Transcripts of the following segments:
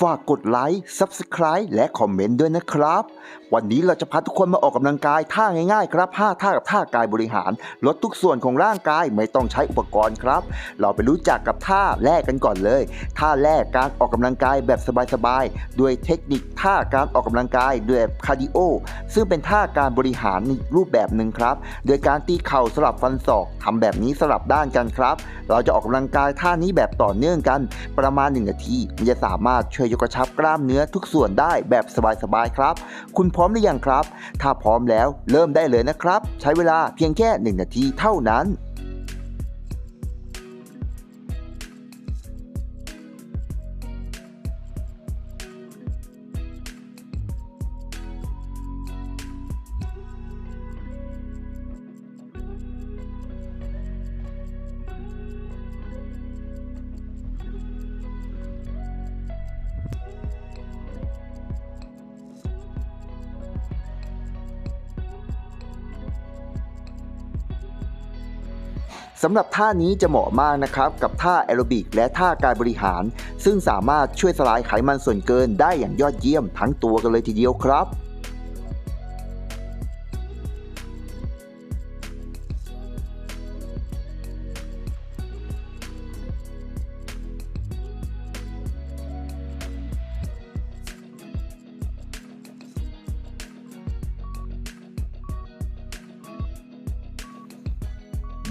ฝากกดไลค์ Subscribe และคอมเมนต์ด้วยนะครับ วันนี้เราจะพาทุกคนมาออกกำลังกายท่าง่ายๆครับ5ท่ากับท่ากายบริหาร ลดทุกส่วนของร่างกายไม่ต้องใช้อุปกรณ์ครับ เราไปรู้จักกับท่าแรกกันก่อนเลย ท่าแรกการออกกำลังกายแบบสบายๆ ด้วยเทคนิคท่าการออกกำลังกายแบบคาร์ดิโอ ซึ่งเป็นท่าการบริหารในรูปแบบหนึ่งครับ โดยการตีเข่าสลับฟันศอกทำแบบนี้สลับด้านกันครับ เราจะออกกำลังกายท่านี้แบบต่อเนื่องกัน ประมาณ 1 นาทีมันจะสามารถช่วยยกกระชับกล้ามเนื้อทุกส่วนได้แบบสบายๆครับ คุณพร้อมหรือยังครับ ถ้าพร้อมแล้วเริ่มได้เลยนะครับ ใช้เวลาเพียงแค่ 1 นาทีเท่านั้น สำหรับท่านี้จะเหมาะมากนะครับ กับท่าแอโรบิกและท่าการบริหาร ซึ่งสามารถช่วยสลายไขมันส่วนเกินได้อย่างยอดเยี่ยมทั้งตัวกันเลยทีเดียวครับ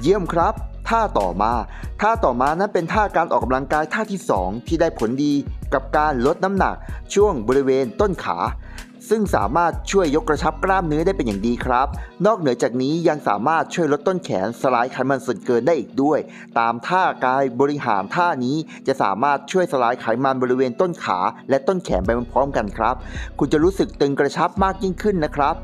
เยี่ยมครับ ท่าต่อมา ท่าต่อมานั้นเป็นท่าการออกกำลังกายท่าที่ 2 ที่ได้ผลดีกับการลดน้ำหนักช่วงบริเวณต้นขา ซึ่งสามารถช่วยยกกระชับกล้ามเนื้อได้เป็นอย่างดีครับ นอกเหนือจากนี้ยังสามารถช่วยลดต้นแขนสลายไขมันส่วนเกินได้อีกด้วย ตามท่ากายบริหารท่านี้จะสามารถช่วยสลายไขมันบริเวณต้นขา และต้นแขนไปพร้อมกันครับ คุณจะรู้สึกตึงกระชับมากยิ่งขึ้นนะครับ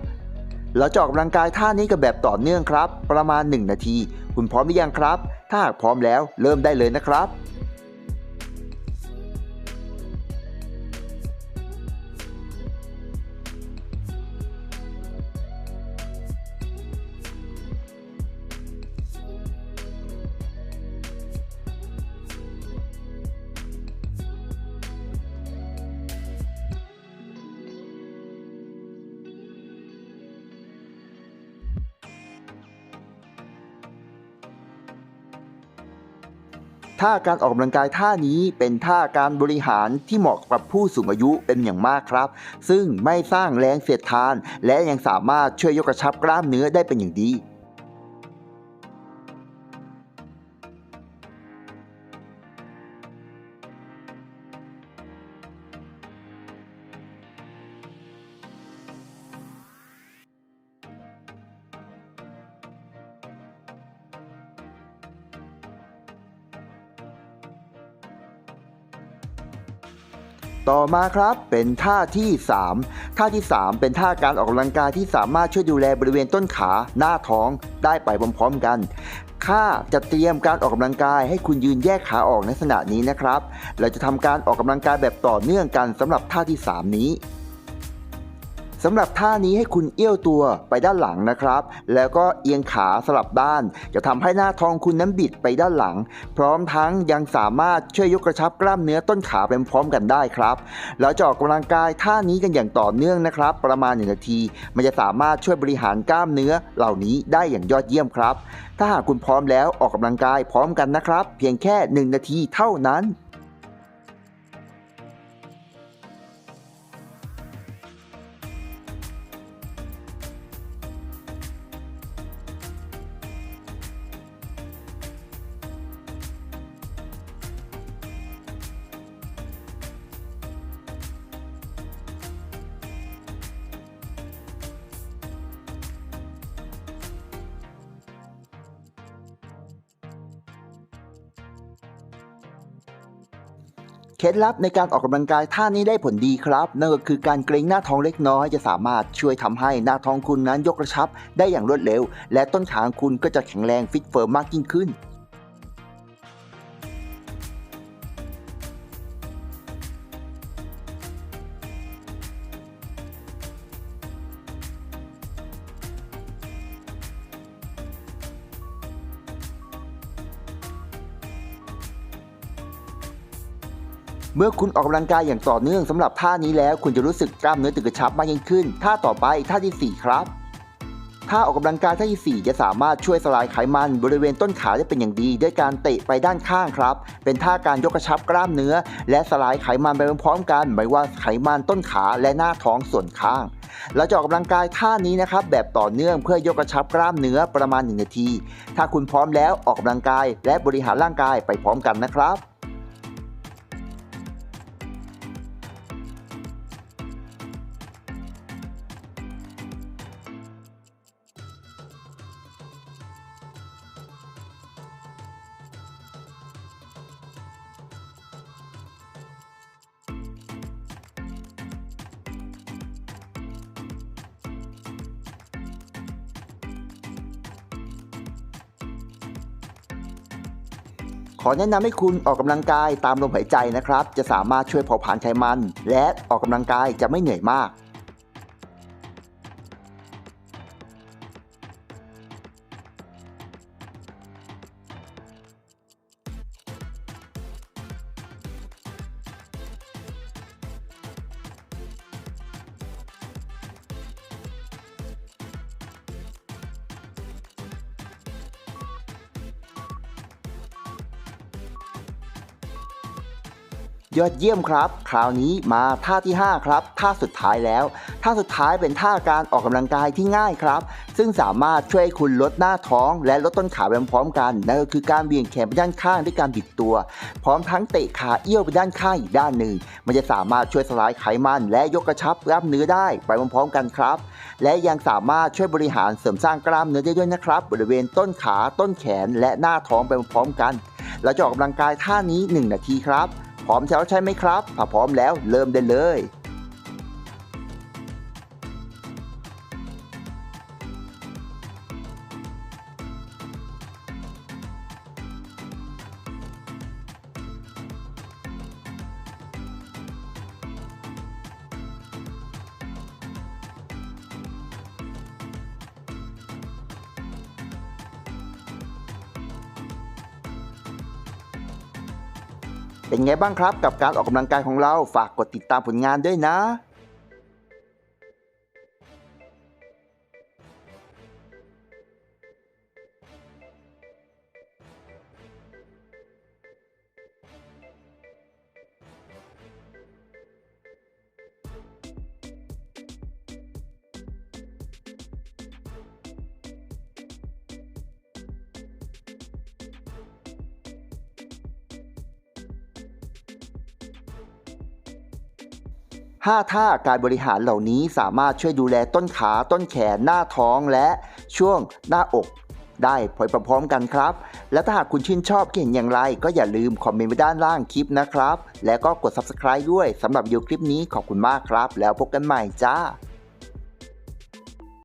เราจะออกกำลังกายท่านี้กันแบบต่อเนื่องครับ ประมาณ 1 นาที คุณพร้อมหรือยังครับ ถ้าหากพร้อมแล้วเริ่มได้เลยนะครับ ท่าการออกกำลังกายท่านี้เป็นท่าการบริหารที่เหมาะกับผู้สูงอายุเป็นอย่างมากครับ ซึ่งไม่สร้างแรงเสียดทาน และยังสามารถช่วยยกกระชับกล้ามเนื้อได้เป็นอย่างดี ต่อมาครับเป็นท่าที่ 3 ท่าที่ 3 เป็นท่าการออกกำลังกายที่สามารถช่วยดูแลบริเวณต้นขาหน้าท้องได้ไปพร้อมๆกันข้าจะเตรียมการออกกำลังกายให้คุณยืนแยกขาออกในขณะนี้นะครับ เราจะทำการออกกำลังกายแบบต่อเนื่องกันสำหรับท่าที่ 3 นี้ สำหรับท่านี้ให้คุณเอี้ยวตัวไปด้านหลังนะครับ แล้วก็เอียงขาสลับด้าน จะทำให้หน้าท้องคุณนั้นบิดไปด้านหลัง พร้อมทั้งยังสามารถช่วยยกกระชับกล้ามเนื้อต้นขาไปพร้อมกันได้ครับเราจะออกกำลังกายท่านี้กันอย่างต่อเนื่องนะครับ ประมาณ1นาที มันจะสามารถช่วยบริหารกล้ามเนื้อเหล่านี้ได้อย่างยอดเยี่ยมครับ ถ้าหากคุณพร้อมแล้วออกกำลังกายพร้อมกันนะครับ เพียงแค่ 1 นาทีเท่านั้น เคล็ดลับในการออกกำลังกายท่านี้ได้ผลดีครับ นั่นก็คือการเกรงหน้าท้องเล็กน้อยจะสามารถช่วยทำให้หน้าท้องคุณนั้นยกกระชับได้อย่างรวดเร็ว และต้นขาของคุณก็จะแข็งแรงฟิตเฟิร์มมากยิ่งขึ้น เมื่อคุณออกกำลังกายอย่างต่อเนื่องสำหรับท่านี้แล้ว คุณจะรู้สึกกล้ามเนื้อตึกกระชับมากยิ่งขึ้น ท่าต่อไปท่าที่ 4 ครับท่าออกกำลังกายท่าทีสี่ 4 จะสามารถช่วยสลายไขมันบริเวณต้นขาได้เป็นอย่างดี ด้วยการเตะไปด้านข้างครับ เป็นท่าการยกกระชับกล้ามเนื้อ และสลายไขมันไปพร้อมๆกันไม่ว่าไขมันต้นขาและหน้าท้องส่วนข้าง เราจะออกกำลังกายท่านี้นะครับแบบต่อเนื่องเพื่อยกกระชับกล้ามเนื้อประมาณ 1 นาที ถ้าคุณพร้อมแล้วออกกำลังกายและบริหารร่างกายไปพร้อมกันนะครับ ขอแนะนำให้คุณออกกำลังกายตามลมหายใจนะครับ จะสามารถช่วยเผาผลาญไขมัน และออกกำลังกายจะไม่เหนื่อยมาก ยอดเยี่ยมครับ คราวนี้มาท่าที่ 5 ครับ ท่าสุดท้ายแล้ว ท่าสุดท้ายเป็นท่าการออกกำลังกายที่ง่ายครับ ซึ่งสามารถช่วยคุณลดหน้าท้อง และลดต้นขาไปพร้อมกัน นั่นก็คือการเบี่ยงแขนไปด้านข้างด้วยการบิดตัว พร้อมทั้งเตะขาเอี้ยวไปด้านข้างอีกด้านหนึ่ง มันจะสามารถช่วยสลายไขมัน และยกกระชับกล้ามเนื้อได้ไปพร้อมๆกันครับ และยังสามารถช่วยบริหารเสริมสร้างกล้ามเนื้อได้ด้วยนะครับ บริเวณต้นขา ต้นแขน และหน้าท้องไปพร้อมๆกัน เราจะออกกำลังกายท่านี้ 1 นาทีครับ พร้อมแล้วใช่ไหมครับ ถ้าพร้อมแล้วเริ่มได้เลย เป็นไงบ้างครับกับการออกกำลังกายของเราฝากกดติดตามผลงานด้วยนะ 5 ท่าการบริหารเหล่านี้สามารถช่วยดูแลต้นขาต้นแขนหน้าท้องและช่วงหน้าอกได้พร้อมๆกันครับ และถ้าหากคุณชื่นชอบเห็นอย่างไร ก็อย่าลืมคอมเมนต์ไว้ด้านล่างคลิปนะครับ แล้วก็กด subscribe ด้วยสำหรับวิดีโอคลิปนี้ขอบคุณมากครับ แล้วพบกันใหม่จ้า